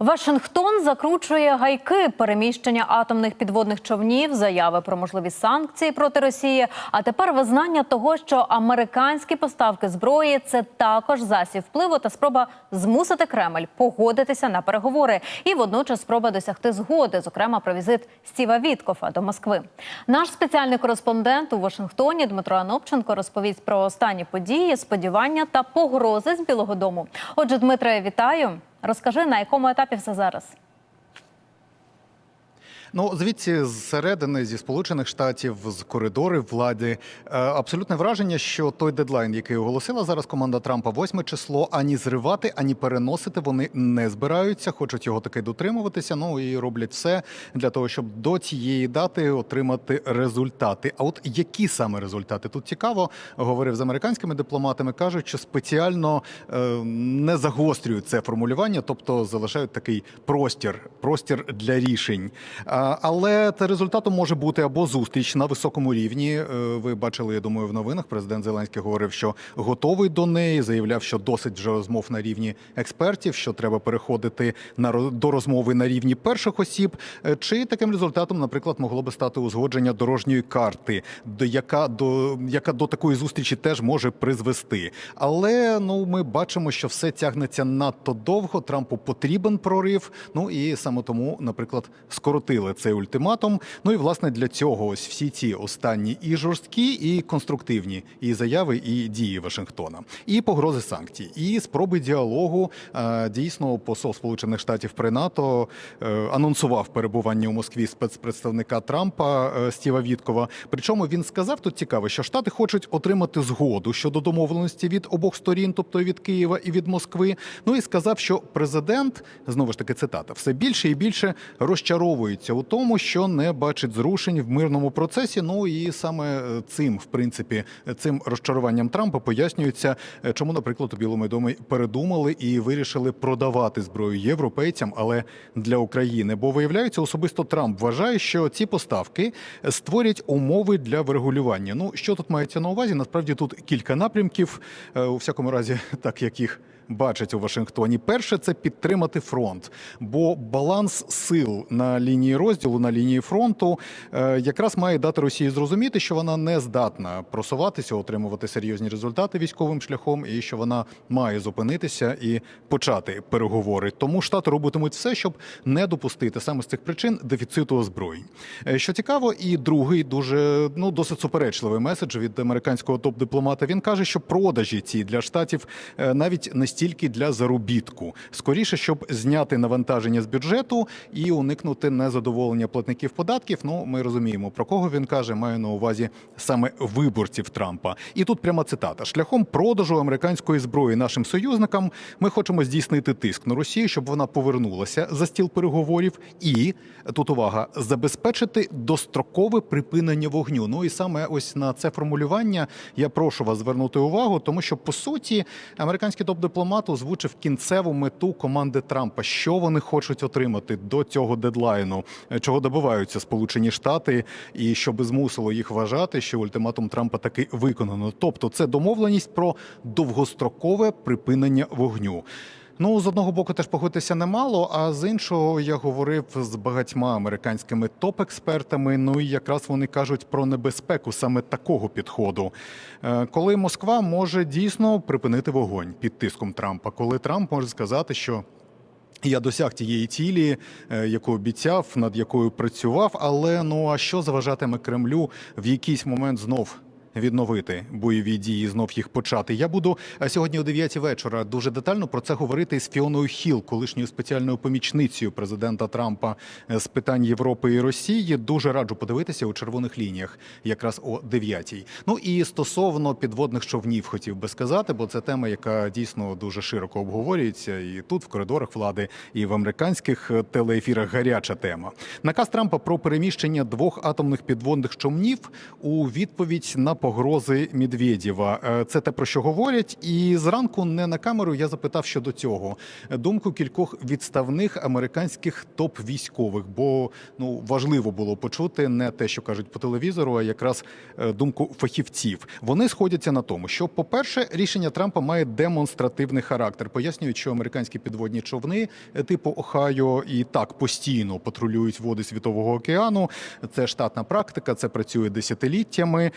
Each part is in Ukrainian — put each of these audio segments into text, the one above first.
Вашингтон закручує гайки переміщення атомних підводних човнів, заяви про можливі санкції проти Росії. А тепер визнання того, що американські поставки зброї це також засіб впливу та спроба змусити Кремль погодитися на переговори і водночас спроба досягти згоди, зокрема про візит Стіва Віткофа до Москви. Наш спеціальний кореспондент у Вашингтоні Дмитро Анопченко розповість про останні події, сподівання та погрози з Білого Дому. Отже, Дмитре, вітаю. Розкажи, на якому етапі все зараз? Ну, звідси зсередини зі сполучених штатів з коридори влади е, абсолютне враження, що той дедлайн, який оголосила зараз команда Трампа, 8 число, ані зривати, ані переносити вони не збираються, хочуть його таки дотримуватися. Ну і роблять все для того, щоб до цієї дати отримати результати. А от які саме результати тут цікаво, говорив з американськими дипломатами, кажуть, що спеціально е, не загострюють це формулювання, тобто залишають такий простір, простір для рішень. Але та результатом може бути або зустріч на високому рівні. Е, Ви бачили, я думаю, в новинах. Президент Зеленський говорив, що готовий до неї. Заявляв, що досить вже розмов на рівні експертів, що треба переходити на до розмови на рівні перших осіб. Е, Чи таким результатом, наприклад, могло би стати узгодження дорожньої карти, до яка до яка до такої зустрічі теж може призвести. Але ну ми бачимо, що все тягнеться надто довго. Трампу потрібен прорив. Ну і саме тому, наприклад, скоротили цей ультиматум. Ну і власне для цього ось всі ці останні і жорсткі, і конструктивні і заяви, і дії Вашингтона, і погрози санкцій, і спроби діалогу. Е, Дійсно, посол Сполучених Штатів при НАТО е, анонсував перебування у Москві спецпредставника Трампа е, Стіва Віткова. Причому він сказав тут цікаво, що Штати хочуть отримати згоду щодо домовленості від обох сторін, тобто від Києва і від Москви. Ну і сказав, що президент знову ж таки цитата все більше і більше розчаровується у тому, що не бачить зрушень в мирному процесі. Ну і саме е, цим, в принципі, цим розчаруванням Трампа пояснюється, е, чому, наприклад, у Білому домі передумали і вирішили продавати зброю європейцям, але для України. Бо виявляється, особисто Трамп вважає, що ці поставки створять умови для врегулювання. Ну що тут мається на увазі? Насправді тут кілька напрямків, е, у всякому разі, так як їх бачать у Вашингтоні. Перше це підтримати фронт, бо баланс сил на лінії розділу, на лінії фронту, е, якраз має дати Росії зрозуміти, що вона не здатна просуватися, отримувати серйозні результати військовим шляхом, і що вона має зупинитися і почати переговори. Тому штати робитимуть все, щоб не допустити саме з цих причин дефіциту озброєнь. Е, Що цікаво, і другий дуже ну досить суперечливий меседж від американського топ-дипломата. Він каже, що продажі ці для штатів е, навіть не стільки для заробітку, скоріше, щоб зняти навантаження з бюджету і уникнути незадоволення платників податків. Ну ми розуміємо про кого він каже. Маю на увазі саме виборців Трампа. І тут пряма цитата: шляхом продажу американської зброї нашим союзникам ми хочемо здійснити тиск на Росію, щоб вона повернулася за стіл переговорів, і тут увага забезпечити дострокове припинення вогню. Ну і саме ось на це формулювання я прошу вас звернути увагу, тому що по суті американський топ-дипломат озвучив кінцеву мету команди Трампа, що вони хочуть отримати до цього дедлайну, е, чого добиваються Сполучені Штати, і що би змусило їх вважати, що ультиматум Трампа таки виконано. Тобто, це домовленість про довгострокове припинення вогню. Ну, з одного боку, теж погодитися немало, а з іншого я говорив з багатьма американськими топ-експертами. Ну і якраз вони кажуть про небезпеку саме такого підходу, Е, коли Москва може дійсно припинити вогонь під тиском Трампа, коли Трамп може сказати, що. Я досяг тієї цілі, е, яку обіцяв, над якою працював. Але ну а що заважатиме Кремлю в якийсь момент знов відновити бойові дії, знов їх почати? Я буду сьогодні о 9 вечора дуже детально про це говорити з Фіоною Хіл, колишньою спеціальною помічницею президента Трампа е, з питань Європи і Росії. Дуже раджу подивитися у червоних лініях, якраз о 9 Ну і стосовно підводних човнів, хотів би сказати, бо це тема, яка дійсно дуже широко обговорюється, і тут в коридорах влади, і в американських е, телеефірах гаряча тема. Наказ Трампа про переміщення двох атомних підводних човнів у відповідь на погрози Медведєва. Е, Це те про що говорять. І зранку не на камеру я запитав щодо цього думку кількох відставних американських топ-військових, бо ну важливо було почути не те, що кажуть по телевізору, а якраз е, думку фахівців. Вони сходяться на тому, що, по-перше, рішення Трампа має демонстративний характер. Пояснюють, що американські підводні човни е, типу Охайо і так постійно патрулюють води Світового океану. Це штатна практика, це працює десятиліттями.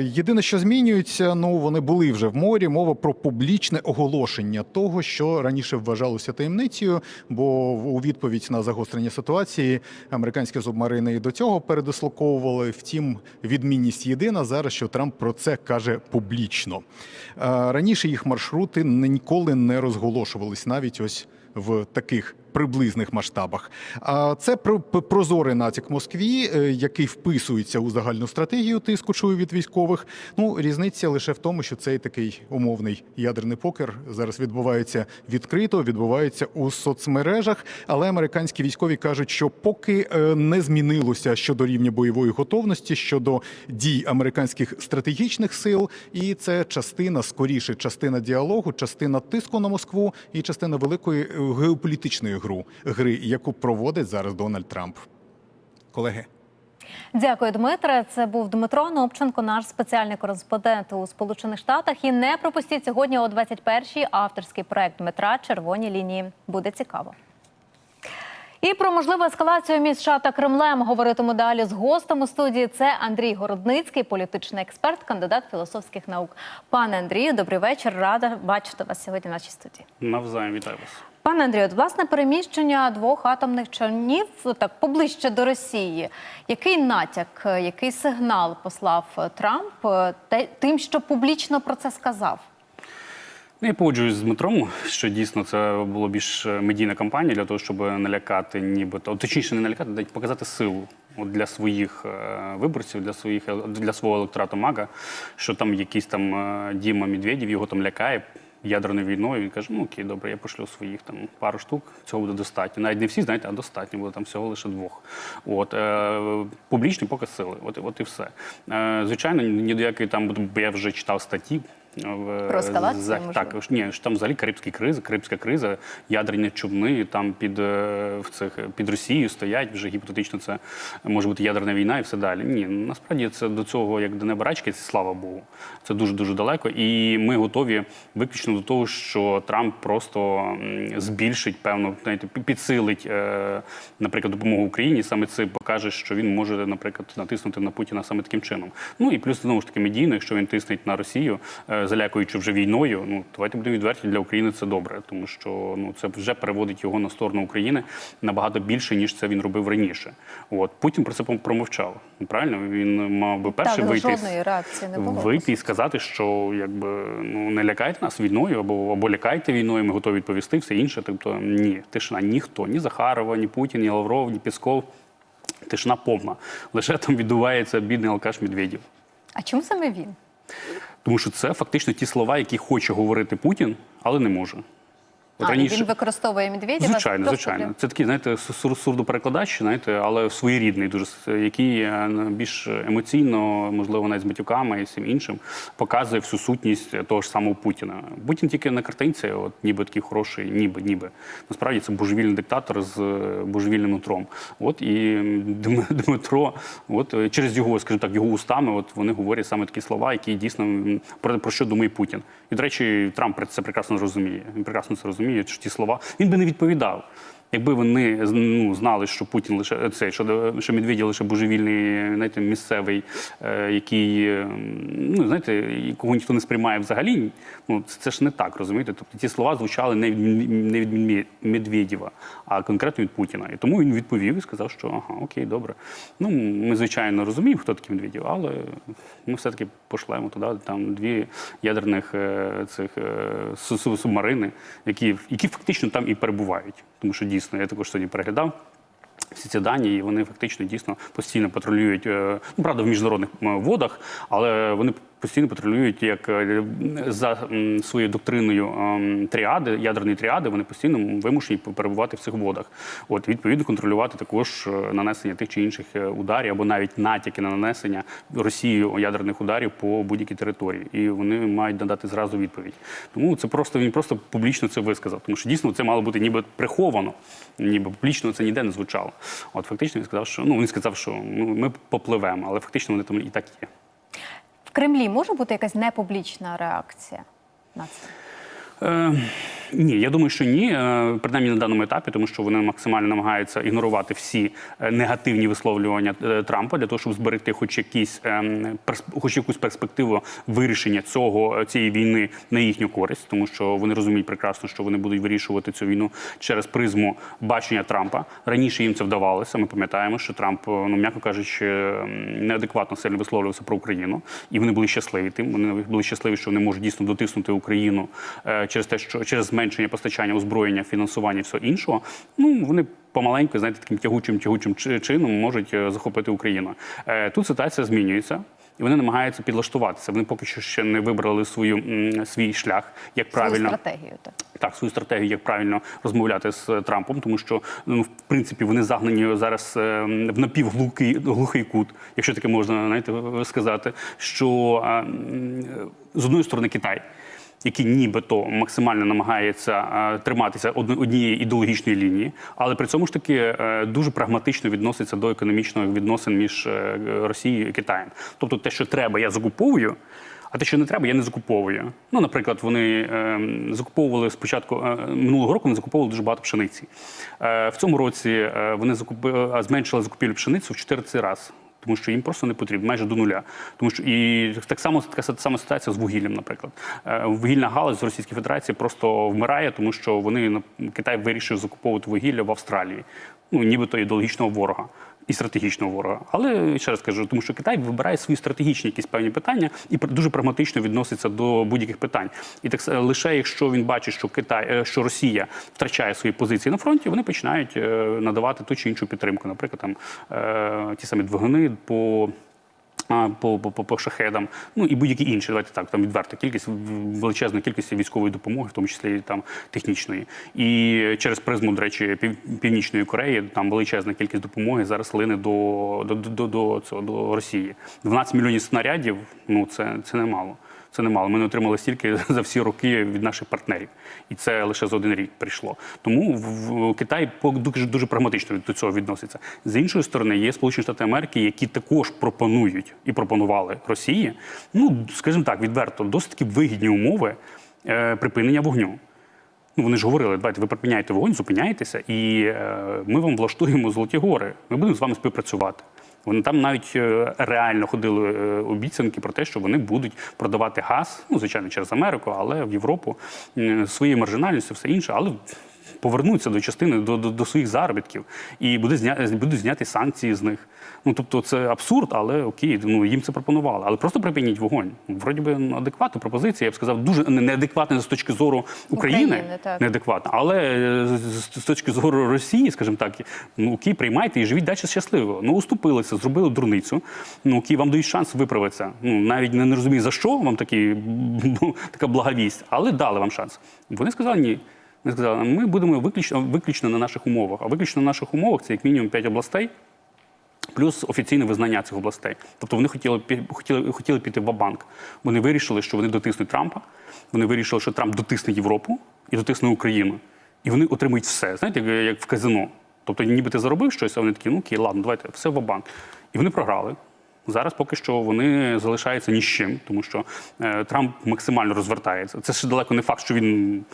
Єдине, що змінюється, ну вони були вже в морі. Мова про публічне оголошення того, що раніше вважалося таємницею, бо у відповідь на загострення ситуації американські субмарини і до цього передислоковували. Втім, відмінність єдина зараз, що Трамп про це каже публічно. Е, Раніше їх маршрути ніколи не розголошувались, навіть ось в таких приблизних масштабах. А це про- прозорий натяк Москві, е, який вписується у загальну стратегію тиску чую від військових. Ну різниця лише в тому, що цей такий умовний ядерний покер зараз відбувається відкрито, відбувається у соцмережах. Але американські військові кажуть, що поки е, не змінилося щодо рівня бойової готовності, щодо дій американських стратегічних сил, і це частина скоріше, частина діалогу, частина тиску на Москву і частина великої е, геополітичної гру гри, яку проводить зараз Дональд Трамп. Колеги. Дякую, Дмитре. Це був Дмитро Нопченко, наш спеціальний кореспондент у Сполучених Штатах. І не пропустіть сьогодні о 21-й авторський проект Дмитра Червоні лінії. Буде цікаво. І про можливу ескалацію між США та Кремлем говоритиму далі з гостем у студії. Це Андрій Городницький, політичний експерт, кандидат філософських наук. Пане Андрію, добрий вечір. Рада бачити вас сьогодні в нашій студії. Навзаєм вітаю вас. Пане Андрію, власне переміщення двох атомних човнів так поближче до Росії. Який натяк, е, який сигнал послав е, Трамп е, тим, що публічно про це сказав? Ну, Я погоджуюсь з Дмитром, що дійсно це було більш медійна кампанія для того, щоб налякати, нібито точніше, не налякати, дать показати силу от для своїх виборців, для своїх для свого електорату Мага, що там якийсь там Діма Медведєв його там лякає. Ядерною війною він каже: ну окей, добре, я пошлю своїх там пару штук, цього буде достатньо. Навіть не всі, знаєте, а достатньо буде там всього лише двох. От е, публічний показ сили, от, от і все. Е, звичайно, ні до якої там бо я вже читав статті. В, Про ескалацію, за- так, ні, ж там взагалі карибські кризи, карибська криза, ядерні човни там під, е, в цих, під Росією стоять, вже гіпотетично це може бути ядерна війна і все далі. Ні, насправді це до цього, як до неба рачки, слава Богу. Це дуже-дуже далеко. І ми готові виключно до того, що Трамп просто збільшить, певно, знаєте, підсилить, е, наприклад, допомогу Україні. Саме це покаже, що він може, наприклад, натиснути на Путіна саме таким чином. Ну і плюс знову ж таки медійно, якщо він тиснеть на Росію, е, залякуючи вже війною. Ну давайте будемо відверті для України. Це добре, тому що ну це вже переводить його на сторону України набагато більше ніж це він робив раніше. От Путін про це промовчав. Правильно, він мав би перший так, вийти. жодної реакції не було. Вийти і сказати, що якби ну не лякайте нас війною, або або лякайте війною, ми готові відповісти, все інше. Тобто ні, тишина, ніхто, ні Захарова, ні Путін, ні Лавров, ні Пісков. Тишина повна. Лише там відбувається бідний алкаш Медведєв. А чому саме він? Тому що це фактично ті слова, які хоче говорити Путін, але не може. От а, і він використовує Медведєва? Звичайно, просто звичайно. для- Це такий, знаєте, сур- сурдоперекладач, знаєте, але своєрідний, дуже який е, більш емоційно, можливо, навіть з матюками і всім іншим, показує всю сутність того ж самого Путіна. Путін тільки на картинці, от ніби такий хороший, ніби, ніби. Насправді це божевільний диктатор з е, божевільним нутром. От і Дмитро, от е, через його, скажімо так, його устами, от вони говорять саме такі слова, які дійсно про, про що думає Путін. І, до речі, Трамп це прекрасно розуміє. Він прекрасно це розуміє, що ті слова він би не відповідав. Якби вони ну, знали, що Путін лише це, що, що Медведєв лише божевільний, знаєте, місцевий, е, який е, ну знаєте, якого ніхто не сприймає взагалі. Ну це, ж не так, розумієте? Тобто ці слова звучали не від не від Медведєва, а конкретно від Путіна. І тому він відповів і сказав, що ага, окей, добре. Ну ми звичайно розуміємо, хто такий Медведєв, але ми все-таки пошлемо туди там дві ядерних е, цих су- су- субмарини, які, які фактично там і перебувають. Тому що дійсно я також сьогодні переглядав. Всі ці дані, і вони фактично дійсно постійно патрулюють, е, ну правда, в міжнародних водах, але вони постійно патрулюють як е, за своєю доктриною ем, тріади, ядерної тріади, вони постійно вимушені перебувати в цих водах. От відповідно контролювати також е, нанесення тих чи інших е, ударів або навіть натяки на нанесення Росією ядерних ударів по будь-якій території. І вони мають надати зразу відповідь. Тому це просто він просто публічно це висказав. Тому що дійсно це мало бути ніби приховано, ніби публічно це ніде не звучало. От фактично він сказав, що ну він сказав, що ну, ми попливемо, але фактично вони там і так є. Кремлі може бути якась непублічна реакція на це? Е, ні, я думаю, що ні, е, принаймні на даному етапі, тому що вони максимально намагаються ігнорувати всі е, негативні висловлювання е, Трампа для того, щоб зберегти хоч якісь ем, хоч якусь перспективу вирішення цього цієї війни на їхню користь, тому що вони розуміють прекрасно, що вони будуть вирішувати цю війну через призму бачення Трампа. Раніше їм це вдавалося. Ми пам'ятаємо, що Трамп, ну м'яко кажучи, неадекватно сильно висловлювався про Україну, і вони були щасливі тим. Вони були щасливі, що вони можуть дійсно дотиснути Україну через те, що через зменшення постачання озброєння, фінансування і все іншого. Ну вони. Помаленьку, знаєте, таким тягучим тягучим чи- чином можуть е, захопити Україну. Е, Тут ситуація змінюється, і вони намагаються підлаштуватися. Вони поки що ще не вибрали свою свій шлях, як Свою правильно стратегію. Так. так, свою стратегію, як правильно розмовляти з е, Трампом, тому що ну в принципі вони загнані зараз в напівглухий глухий кут, якщо таке можна знаєте, сказати. Що з одної сторони Китай. Який нібито максимально намагається е, триматися однієї ідеологічної лінії, але при цьому ж таки е, дуже прагматично відноситься до економічних відносин між е, Росією і Китаєм. Тобто, те, що треба, я закуповую, а те, що не треба, я не закуповую. Ну, наприклад, вони е, закуповували спочатку е, минулого року. Вони закуповували дуже багато пшениці. Е, в цьому році е, вони закупи, а, зменшили закупівлю пшениці в 14 разів. Тому що їм просто не потрібно, майже до нуля. Тому що і так само така сама ситуація з вугіллям, наприклад. Е, Вугільна галузь з Російської Федерації просто вмирає, тому що вони Китай вирішив закуповувати вугілля в Австралії, ну нібито ідеологічного ворога і стратегічного ворога. Але ще раз кажу, тому що Китай вибирає свої стратегічні якісь певні питання і дуже прагматично відноситься до будь-яких питань. І так лише якщо він бачить, що Китай, е, що Росія втрачає свої позиції на фронті, вони починають е, надавати ту чи іншу підтримку. Наприклад, там е, ті самі двигуни по. А, По, по, по, шахедам, ну і будь-які інші, давайте так, там відверта кількість, величезна кількість військової допомоги, в тому числі там технічної. І через призму, до речі, Пів, Північної Кореї там величезна кількість допомоги зараз лине до, до, до, до, цього, до Росії. 12 мільйонів снарядів, ну це, це немало. Це немало. Ми не отримали стільки за всі роки від наших партнерів, і це лише за один рік прийшло. Тому в Китай дуже дуже прагматично до цього відноситься. З іншої сторони, є Сполучені Штати Америки, які також пропонують і пропонували Росії. Ну скажімо так, відверто досить вигідні умови е, припинення вогню. Ну, вони ж говорили, давайте ви припиняєте вогонь, зупиняєтеся, і е, ми вам влаштуємо золоті гори. Ми будемо з вами співпрацювати. Вони там навіть е, реально ходили е, обіцянки про те, що вони будуть продавати газ, ну звичайно, через Америку, але в Європу свої маржинальності, все інше, але повернуться до частини до, до, до своїх заробітків і буде зня, будуть зняті санкції з них. Ну тобто це абсурд, але окей, ну їм це пропонували. Але просто припиніть вогонь. Вроді би ну, адекватна пропозиція, я б сказав, дуже неадекватна з точки зору України, України, так. неадекватна, але е, з, з точки зору Росії, скажімо так, ну окей, приймайте і живіть далі щасливо. Ну уступилися, зробили дурницю. Ну окей, вам дають шанс виправитися. Ну навіть не, не розумію за що вам такий, така благовість, але дали вам шанс. Вони сказали ні. Вони сказали, ми будемо виключно, виключно на наших умовах. А виключно на наших умовах це як мінімум 5 областей, плюс офіційне визнання цих областей. Тобто вони хотіли, хотіли, хотіли піти в банк Вони вирішили, що вони дотиснуть Трампа, вони вирішили, що Трамп дотисне Європу і дотисне Україну. І вони отримують все, знаєте, як- як в казино. Тобто, ніби ти заробив щось, а вони такі, ну окей, ладно, давайте, все в банк. І вони програли. Зараз поки що вони залишаються ні з чим, тому що е, Трамп максимально розвертається. Це ще далеко не факт, що він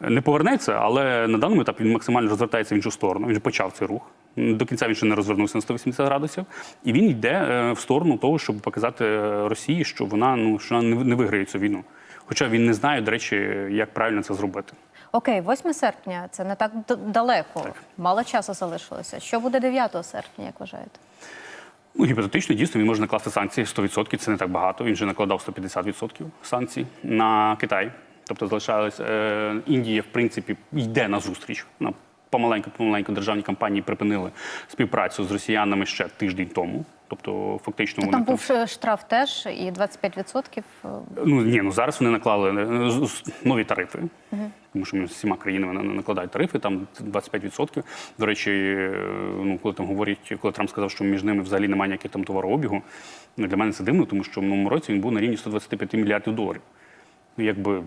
не повернеться, але на даному етапі він максимально розвертається в іншу сторону. Він вже почав цей рух. До кінця він ще не розвернувся на 180 градусів, і він йде е, в сторону того, щоб показати е, Росії, що вона ну що вона не- не виграє цю війну. Хоча він не знає, до речі, як правильно це зробити. Окей, 8 серпня це не так далеко. Мало часу залишилося. Що буде 9 серпня, як вважаєте? Ну, гіпотетично, дійсно, він може накласти санкції 100%, це не так багато. Він вже накладав 150% санкцій на Китай. Тобто залишалась е, Індія, в принципі, йде на зустріч. Помаленьку, помаленьку державні компанії припинили співпрацю з росіянами ще тиждень тому. Тобто, фактично, вони там був штраф теж і 25%. е, Ну ні, ну зараз вони наклали е, нові тарифи, тому що ми з всіма країнами на- накладають тарифи, там 25%. До речі, е, ну коли там говорять, коли Трамп сказав, що між ними взагалі немає ніяких там товарообігу, ну для мене це дивно, тому що в минулому році він був на рівні 125 мільярдів доларів. Ну якби.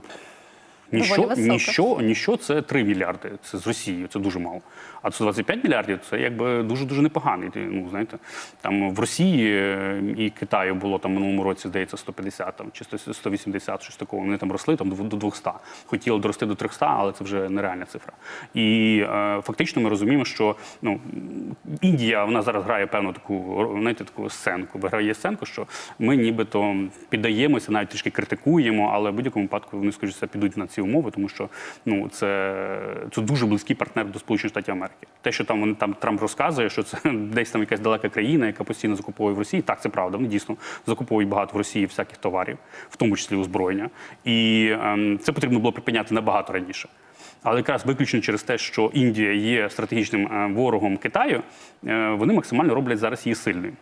Ніщо, ніщо, ніщо це 3 мільярди. Це з Росією, це дуже мало. А 125 мільярдів це якби дуже дуже непоганий. Ну знаєте, там в Росії е, і Китаю було там минулому році, здається, 150 там чи 180, щось такого. Вони там росли там до до 200. Хотіли дорости до 300, але це вже нереальна цифра. І е, фактично ми розуміємо, що ну Індія вона зараз грає певну таку знаєте, таку сценку. Виграє сценку, що ми нібито піддаємося, навіть трішки критикуємо, але в будь-якому випадку вони скоріше за все, підуть на ці умови, тому що ну це, це дуже близький партнер до Сполучених Штатів Америки. Те, що там вони там Трамп розказує, що це десь там якась далека країна, яка постійно закуповує в Росії. Так, це правда. Вони дійсно закуповують багато в Росії всяких товарів, в тому числі озброєння. І ем, це потрібно було припиняти набагато раніше. Але якраз виключно через те, що Індія є стратегічним е, ворогом Китаю, е, вони максимально роблять зараз її сильною.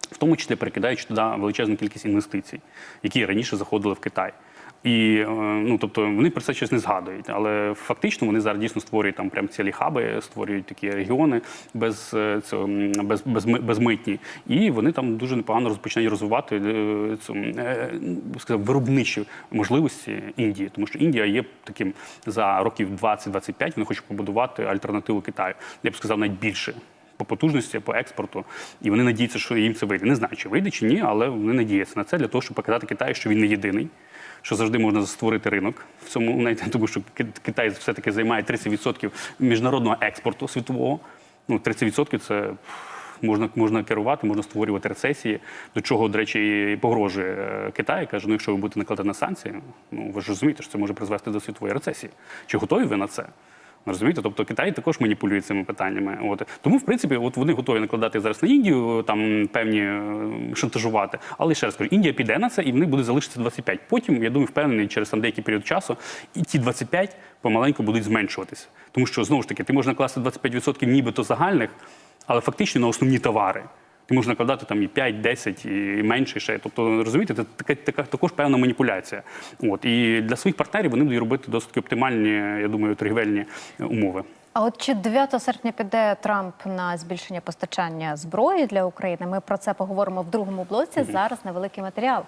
В тому числі перекидаючи туди величезну кількість інвестицій, які раніше заходили в Китай. І е, ну тобто вони про це щось не згадують, але фактично вони зараз дійсно створюють там прям цілі хаби, створюють такі регіони без е, цього без, без, безмитні, і вони там дуже непогано розпочинають розвивати е, цю ну, сказав, виробничі можливості Індії, тому що Індія є таким за років 20-25, Вони хочуть побудувати альтернативу Китаю. Я б сказав, навіть більше по потужності, по експорту, і вони надіються, що їм це вийде. Не знаю, чи вийде чи ні, але вони надіються на це для того, щоб показати Китаю, що він не єдиний. Що завжди можна створити ринок в цьому, навіть тому що Китай все-таки займає 30% міжнародного експорту світового. Ну, 30% це можна, можна керувати, можна створювати рецесії, до чого, до речі, і погрожує е, Китай. Каже, ну якщо ви будете накладати на санкції, ну ви ж розумієте, що це може призвести до світової рецесії. Чи готові ви на це? Розумієте, тобто Китай також маніпулює цими питаннями. От тому, в принципі, от вони готові накладати зараз на Індію, там певні е, шантажувати. Але ще раз кажу, Індія піде на це, і вони будуть залишитися 25. Потім, я думаю, впевнений, через там деякий період часу, і ті 25 помаленьку будуть зменшуватися. Тому що знову ж таки, ти можеш накласти 25% нібито загальних, але фактично на основні товари. Ти можна накладати там і 5, 10, і менше ще. Тобто, розумієте, це така, така також певна маніпуляція. От і для своїх партнерів вони будуть робити досить оптимальні, я думаю, торгівельні умови. А от чи 9 серпня піде Трамп на збільшення постачання зброї для України? Ми про це поговоримо в другому блоці. Зараз невеликий матеріал.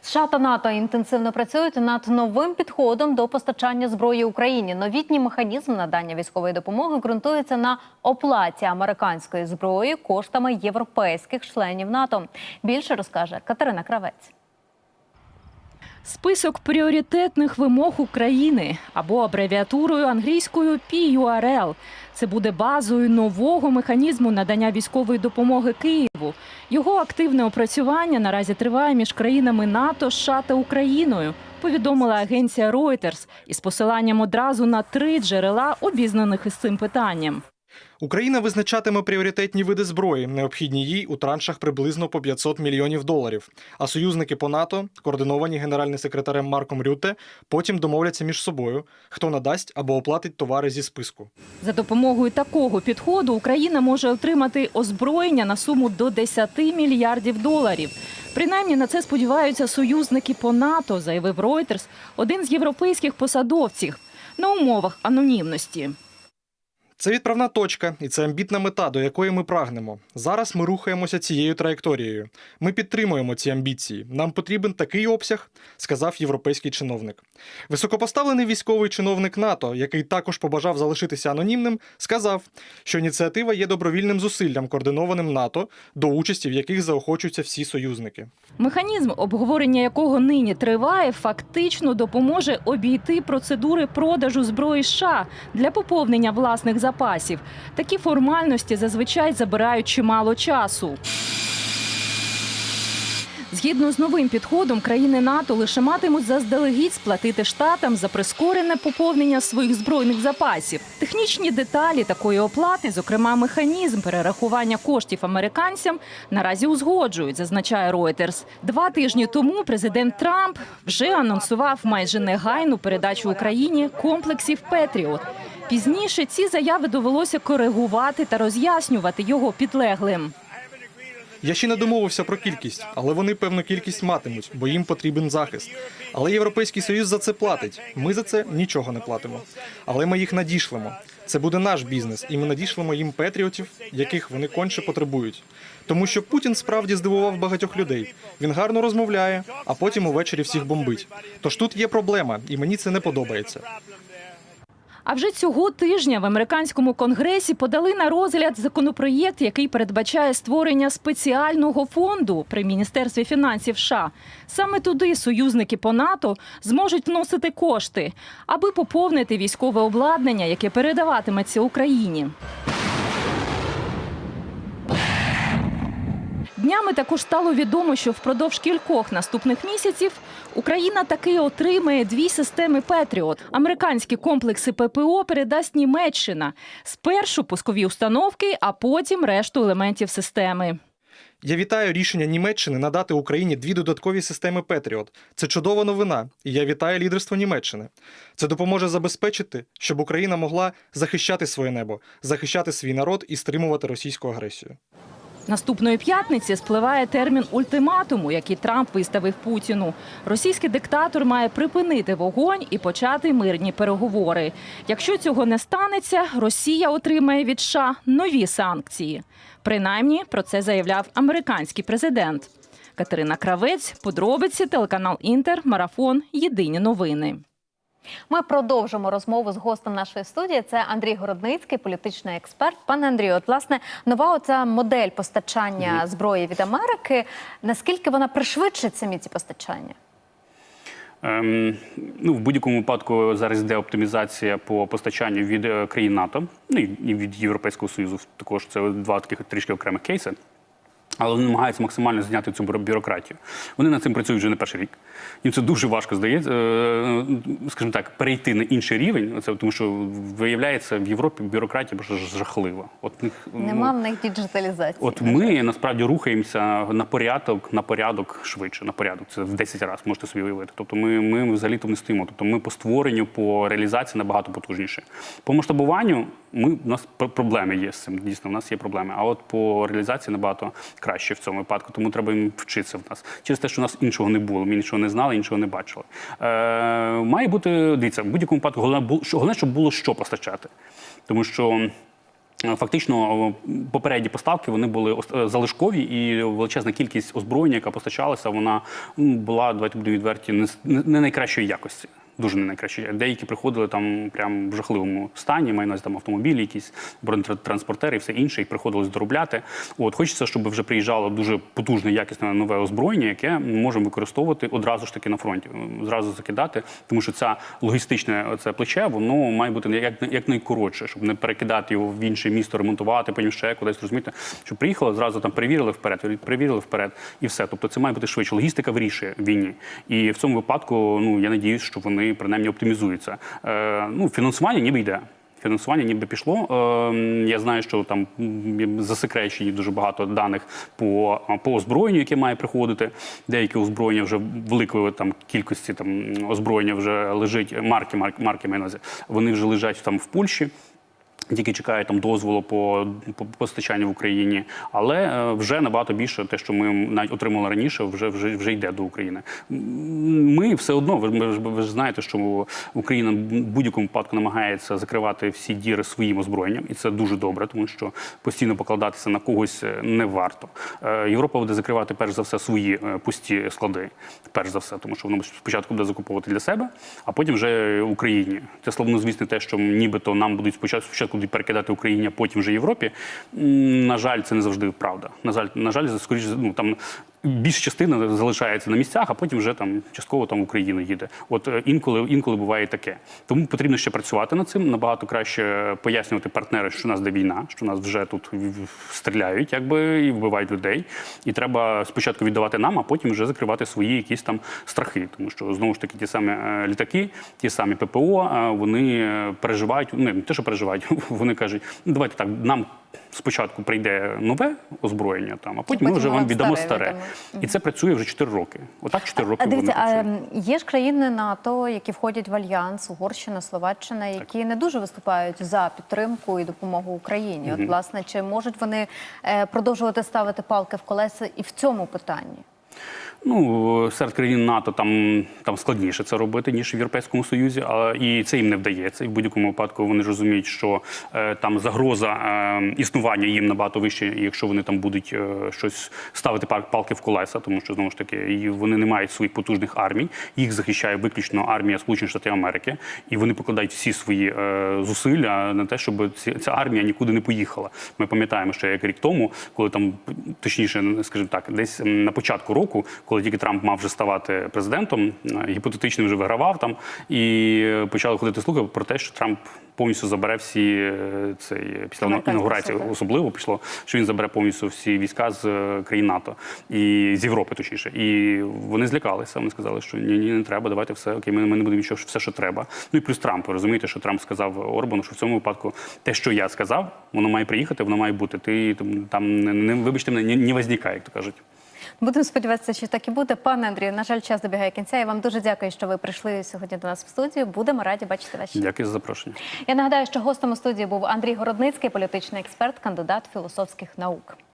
США та НАТО інтенсивно працюють над новим підходом до постачання зброї Україні. Новітній механізм надання військової допомоги ґрунтується на оплаті американської зброї коштами європейських членів НАТО. Більше розкаже Катерина Кравець. Список пріоритетних вимог України або абревіатурою англійською PURL. Це буде базою нового механізму надання військової допомоги Києву. Його активне опрацювання наразі триває між країнами НАТО, США та Україною. Повідомила агенція Reuters із посиланням одразу на три джерела, обізнаних із цим питанням. Україна визначатиме пріоритетні види зброї, необхідні їй у траншах приблизно по 500 мільйонів доларів. А союзники по НАТО, координовані генеральним секретарем Марком Рюте, потім домовляться між собою, хто надасть або оплатить товари зі списку. За допомогою такого підходу Україна може отримати озброєння на суму до 10 мільярдів доларів. Принаймні на це сподіваються союзники по НАТО, заявив Reuters, один з європейських посадовців на умовах анонімності. Це відправна точка, і це амбітна мета, до якої ми прагнемо. Зараз ми рухаємося цією траєкторією. Ми підтримуємо ці амбіції. Нам потрібен такий обсяг, сказав європейський чиновник. Високопоставлений військовий чиновник НАТО, який також побажав залишитися анонімним, сказав, що ініціатива є добровільним зусиллям, координованим НАТО, до участі в яких заохочуються всі союзники. Механізм, обговорення якого нині триває, фактично допоможе обійти процедури продажу зброї США для поповнення власних запасів. Такі формальності зазвичай забирають чимало часу. Згідно з новим підходом, країни НАТО лише матимуть заздалегідь сплатити штатам за прискорене поповнення своїх збройних запасів. Технічні деталі такої оплати, зокрема механізм перерахування коштів американцям, наразі узгоджують, зазначає Reuters. Два тижні тому президент Трамп вже анонсував майже негайну передачу Україні комплексів Петріот. Пізніше ці заяви довелося коригувати та роз'яснювати його підлеглим. Я ще не домовився про кількість, але вони певну кількість матимуть, бо їм потрібен захист. Але Європейський Союз за це платить. Ми за це нічого не платимо. Але ми їх надішлемо. Це буде наш бізнес, і ми надішлемо їм петріотів, яких вони конче потребують. Тому що Путін справді здивував багатьох людей. Він гарно розмовляє, а потім увечері всіх бомбить. Тож тут є проблема, і мені це не подобається. А вже цього тижня в американському конгресі подали на розгляд законопроєкт, який передбачає створення спеціального фонду при міністерстві фінансів США. Саме туди союзники по НАТО зможуть вносити кошти, аби поповнити військове обладнання, яке передаватиметься Україні. Днями також стало відомо, що впродовж кількох наступних місяців Україна таки отримає дві системи Петріот. Американські комплекси ППО передасть Німеччина. Спершу пускові установки, а потім решту елементів системи. Я вітаю рішення Німеччини надати Україні дві додаткові системи Петріот. Це чудова новина, і я вітаю лідерство Німеччини. Це допоможе забезпечити, щоб Україна могла захищати своє небо, захищати свій народ і стримувати російську агресію. Наступної п'ятниці спливає термін ультиматуму, який Трамп виставив Путіну. Російський диктатор має припинити вогонь і почати мирні переговори. Якщо цього не станеться, Росія отримає від США нові санкції. Принаймні про це заявляв американський президент. Катерина Кравець, подробиці, телеканал Інтер, марафон. Єдині новини. Ми продовжимо розмову з гостем нашої студії. Це Андрій Городницький, політичний експерт. Пане Андрію, от власне нова оця модель постачання зброї від Америки. Наскільки вона пришвидшить самі ці постачання? Ем, ну, в будь-якому випадку зараз йде оптимізація по постачанню від е, країн НАТО, ну і і від Європейського Союзу. Також це два таких трішки окремих кейси. Але вони намагаються максимально зняти цю бюрократію. Вони над цим працюють вже не перший рік. Їм це дуже важко здається, е, скажімо так, перейти на інший рівень. Це тому, що виявляється в Європі бюрократія просто жахлива. От них, ну, в них діджиталізації. От ми насправді рухаємося на порядок, на порядок швидше. На порядок це в 10 разів можете собі уявити. Тобто, ми, ми взагалі то не стоїмо. Тобто, ми по створенню, по реалізації набагато потужніше. По масштабуванню ми у нас проблеми є з цим. Дійсно, у нас є проблеми. А от по реалізації набагато краще в цьому випадку. Тому треба їм вчитися в нас через те, що у нас іншого не було. Ми нічого не знали, іншого не бачили. Е, має бути дивіться, в будь-якому випадку головне, що- головне, щоб було що постачати, тому що. Фактично, попередні поставки вони були е, залишкові, і величезна кількість озброєння, яка постачалася, вона була, давайте будемо відверті, не найкращої якості. Дуже не найкращої. Деякі приходили там прям в жахливому стані, маю там автомобілі, якісь бронетранспортери і все інше, їх приходилось доробляти. От хочеться, щоб вже приїжджало дуже потужне, якісне нове озброєння, яке ми можемо використовувати одразу ж таки на фронті, зразу закидати, тому що це логістичне це плече, воно має бути як, як найкоротше, щоб не перекидати його в інше місто, ремонтувати, потім ще кудись розумієте, щоб приїхали, зразу там перевірили вперед, перевірили вперед, і все. Тобто це має бути швидше. Логістика вирішує війні. І в цьому випадку, ну я надіюсь, що вони принаймні оптимізуються. Е, ну, фінансування ніби йде. Фінансування ніби пішло. Е, Я знаю, що там засекречені дуже багато даних по, по озброєнню, яке має приходити. Деякі озброєння вже великої там кількості там озброєння вже лежить. Марки, марки, марки маю Вони вже лежать там в Польщі. Тільки чекають там дозволу по, по постачанню в Україні, але е, вже набагато більше те, що ми навіть отримали раніше, вже вже вже йде до України. Ми все одно, ви, ж- ви ж знаєте, що Україна в будь-якому випадку намагається закривати всі діри своїм озброєнням, і це дуже добре, тому що постійно покладатися на когось е, не варто. Е, Європа буде закривати перш за все свої пусті склади, перш за все, тому що воно спочатку буде закуповувати для себе, а потім вже Україні. Це славнозвісне те, що нібито нам будуть спочатку спочатку будуть перекидати Україні, а потім вже Європі. На жаль, це не завжди правда. На жаль, на жаль, скоріше, ну там більша частина залишається на місцях, а потім вже там частково там в Україну їде. От е, інколи інколи буває таке. Тому потрібно ще працювати над цим. Набагато краще пояснювати партнери, що у нас де війна, що нас вже тут стріляють, якби і вбивають людей. І треба спочатку віддавати нам, а потім вже закривати свої якісь там страхи. Тому що знову ж таки ті самі е, літаки, ті самі ППО, е, вони переживають. Не, не те, що переживають, вони кажуть, ну давайте так, нам спочатку прийде нове озброєння, там, а потім ми потім вже ми вам вам віддамо старе віддамо. І це працює вже 4 роки. Отак 4 роки А дивіться, а ем, є ж країни НАТО, які входять в альянс, Угорщина, Словаччина, які не дуже виступають за підтримку і допомогу Україні. От власне, чи можуть вони е, продовжувати ставити палки в колеса і в цьому питанні? Ну, серед країн НАТО там, там складніше це робити, ніж в Європейському Союзі, а, і це їм не вдається. І в будь-якому випадку вони ж розуміють, що е, там загроза е, існування їм набагато вище, якщо вони там будуть е, щось ставити пал- палки в колеса, тому що знову ж таки вони не мають своїх потужних армій. Їх захищає виключно армія Сполучених Штатів Америки, і вони покладають всі свої е, зусилля на те, щоб ці, ця армія нікуди не поїхала. Ми пам'ятаємо, що як рік тому, коли там точніше, скажімо так, десь на початку року, коли тільки Трамп мав вже ставати президентом, е, гіпотетично вже вигравав там, і почали ходити слухи про те, що Трамп повністю забере всі е, цей після інаугурації особливо пішло, що він забере повністю всі війська з е, країн НАТО і з Європи, точніше. І вони злякалися. Вони сказали, що ні, ні, не треба, давайте все окей, ми, ми не будемо нічого, все, що треба. Ну і плюс Трамп. Розумієте, що Трамп сказав Орбану, що в цьому випадку те, що я сказав, воно має приїхати, воно має бути. Ти там, там не, не вибачте мене, не, не возникає, як то кажуть. Будемо сподіватися, що так і буде. Пане Андрію, на жаль, час добігає кінця. Я вам дуже дякую, що ви прийшли сьогодні до нас в студію. Будемо раді бачити вас. Дякую за запрошення. Я нагадаю, що гостем у студії був Андрій Городницький, політичний експерт, кандидат філософських наук.